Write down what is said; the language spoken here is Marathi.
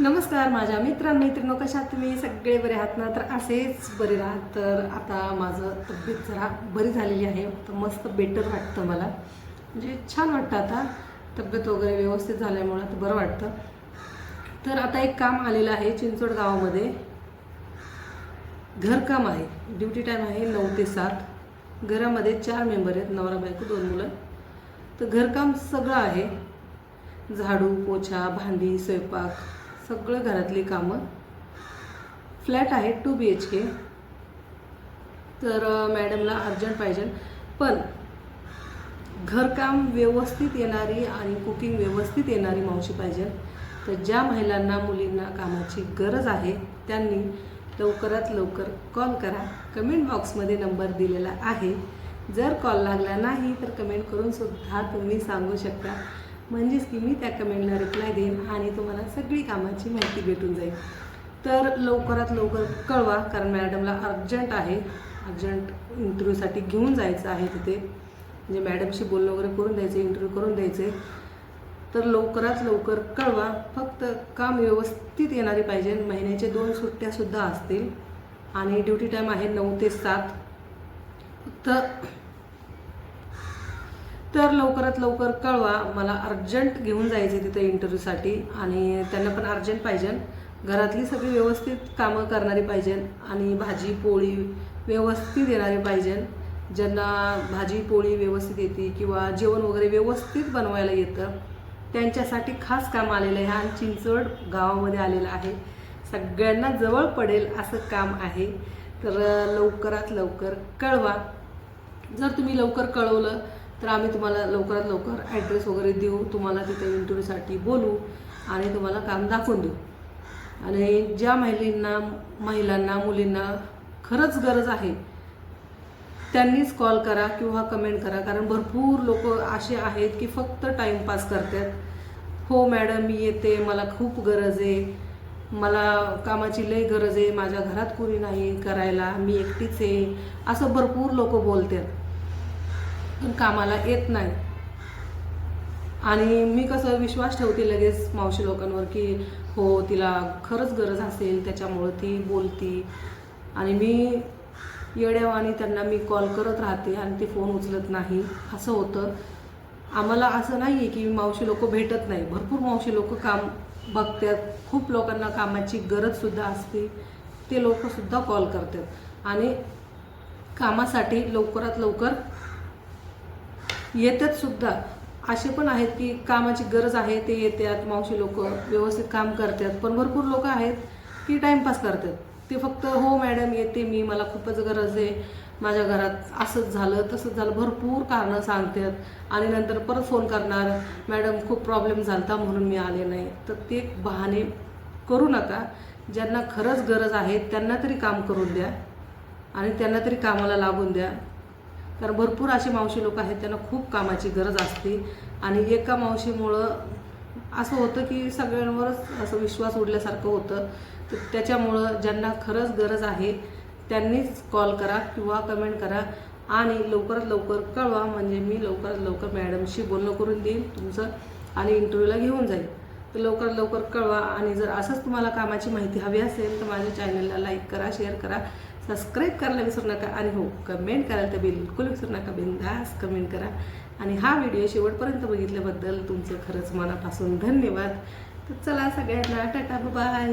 नमस्कार माझ्या मित्रांनो कशा तुम्ही? सगळे बरे आहात ना? तर असेच बरे राहत. तर आता माझं तब्येत जरा बरी झालेली आहे. तर मस्त बेटर वाटतं मला. म्हणजे छान वाटतं आता. तब्येत वगैरे व्यवस्थित झाल्यामुळं तर बरं वाटतं. तर आता एक काम आलेलं आहे चिंचवड गावामध्ये. घरकाम आहे. ड्युटी टाईम आहे नऊ ते सात. घरामध्ये चार मेंबर आहेत नवरा बायको दोन मुलं. तर घरकाम सगळं आहे. झाडू पोछा भांडी स्वयंपाक. सगळं घरातली कामं. फ्लॅट आहे टू बी एच के तर मॅडमला अर्जंट पाहिजे. पण घरकाम व्यवस्थित येणारी आणि कुकिंग व्यवस्थित येणारी मावशी पाहिजे. तर ज्या महिलांना मुलींना कामाची गरज आहे त्यांनी लवकरात लवकर कॉल करा. कमेंट बॉक्समध्ये नंबर दिलेला आहे. जर कॉल लागला नाही तर कमेंट करून सुद्धा तुम्ही सांगू शकता. म्हणजेच की मी त्या कमेंटला रिप्लाय देईन आणि तुम्हाला सगळी कामाची माहिती भेटून जाईल. तर लवकरात लवकर कळवा कारण मॅडमला अर्जंट आहे. अर्जंट इंटरव्ह्यूसाठी घेऊन जायचं आहे तिथे. म्हणजे मॅडमशी बोलणं वगैरे करून द्यायचं इंटरव्ह्यू करून द्यायचे तर लवकरात लवकर कळवा. फक्त काम व्यवस्थित येणारी पाहिजे. महिन्याचे दोन सुट्ट्यासुद्धा असतील. आणि ड्युटी टाईम आहे नऊ ते सात. फक्त तर लवकरात लवकर कळवा मला अर्जंट घेऊन जायचे तिथे इंटरव्ह्यूसाठी आणि त्यांना पण अर्जंट पाहिजे. घरातली सगळी व्यवस्थित कामं करणारी पाहिजे आणि भाजी पोळी व्यवस्थित येणारी पाहिजे. ज्यांना भाजी पोळी व्यवस्थित येते किंवा जेवण वगैरे व्यवस्थित बनवायला येतं त्यांच्यासाठी खास काम आलेलं आहे. आणि चिंचवड गावामध्ये आलेलं आहे. सगळ्यांना जवळ पडेल असं काम आहे. तर लवकरात लवकर कळवा. जर तुम्ही लवकर कळवलं तर आम्ही तुम्हाला लवकरात लवकर ॲड्रेस वगैरे देऊ. तुम्हाला तिथे इंटरव्ह्यूसाठी बोलू आणि तुम्हाला काम दाखवून देऊ. आणि ज्या महिलांना महिलांना मुलींना खरंच गरज आहे त्यांनीच कॉल करा किंवा कमेंट करा. कारण भरपूर लोक असे आहेत की फक्त टाईमपास करतात. हो मॅडम मी येते मला खूप गरज आहे. मला कामाची लय गरज आहे. माझ्या घरात कोणी नाही करायला. मी एकटीच आहे. असं भरपूर लोक बोलतात. पण कामाला येत नाही. आणि मी कसं विश्वास ठेवते लगेच मावशी लोकांवर की हो तिला खरंच गरज असेल त्याच्यामुळं ती बोलती. आणि मी येड्यावानी त्यांना मी कॉल करत राहते आणि ते फोन उचलत नाही. असं होतं. आम्हाला असं नाही आहे की मावशी लोक भेटत नाही. भरपूर मावशी लोक काम बघतात. खूप लोकांना कामाची गरजसुद्धा असते. ते लोकसुद्धा कॉल करतात. आणि कामासाठी लवकरात लवकर येतात सुद्धा. असे पण आहेत की कामाची गरज आहे ते येतात मावशी लोक व्यवस्थित काम करतात. पण भरपूर लोक आहेत की टाईमपास करतात. ते फक्त हो मॅडम येते मी मला खूपच गरज आहे. माझ्या घरात असंच झालं तसंच झालं. भरपूर कारणं सांगतात. आणि नंतर परत फोन करणार मॅडम खूप प्रॉब्लेम झालता म्हणून मी आले नाही. तर ते बहाणे करू नका. ज्यांना खरंच गरज आहे त्यांना तरी काम करून द्या. आणि त्यांना तरी कामाला लागून द्या. कारण भरपूर असे मावशी लोक आहेत त्यांना खूप कामाची गरज असते. आणि एका मावशीमुळं असं होतं की सगळ्यांवरच असं विश्वास उडल्यासारखं होतं. तर त्याच्यामुळं ज्यांना खरंच गरज आहे त्यांनीच कॉल करा किंवा कमेंट करा आणि लवकरात लवकर कळवा. म्हणजे मी लवकरात लवकर मॅडमशी बोलणं करून देईन तुमचं आणि इंटरव्ह्यूला घेऊन जाईल लवकर लवकर कळवा आणि जर असंच तुम्हाला कामाची माहिती हवी असेल तर माझ्या चॅनलला लाईक करा शेअर करा सबस्क्राईब करायला विसरू नका आणि हो कमेंट करायला तर बिलकुल विसरू नका बिनधास कमेंट करा. आणि हा व्हिडिओ शेवटपर्यंत बघितल्याबद्दल तुमचं खरंच मनापासून धन्यवाद. तर चला सगळ्यांना टाटा बाय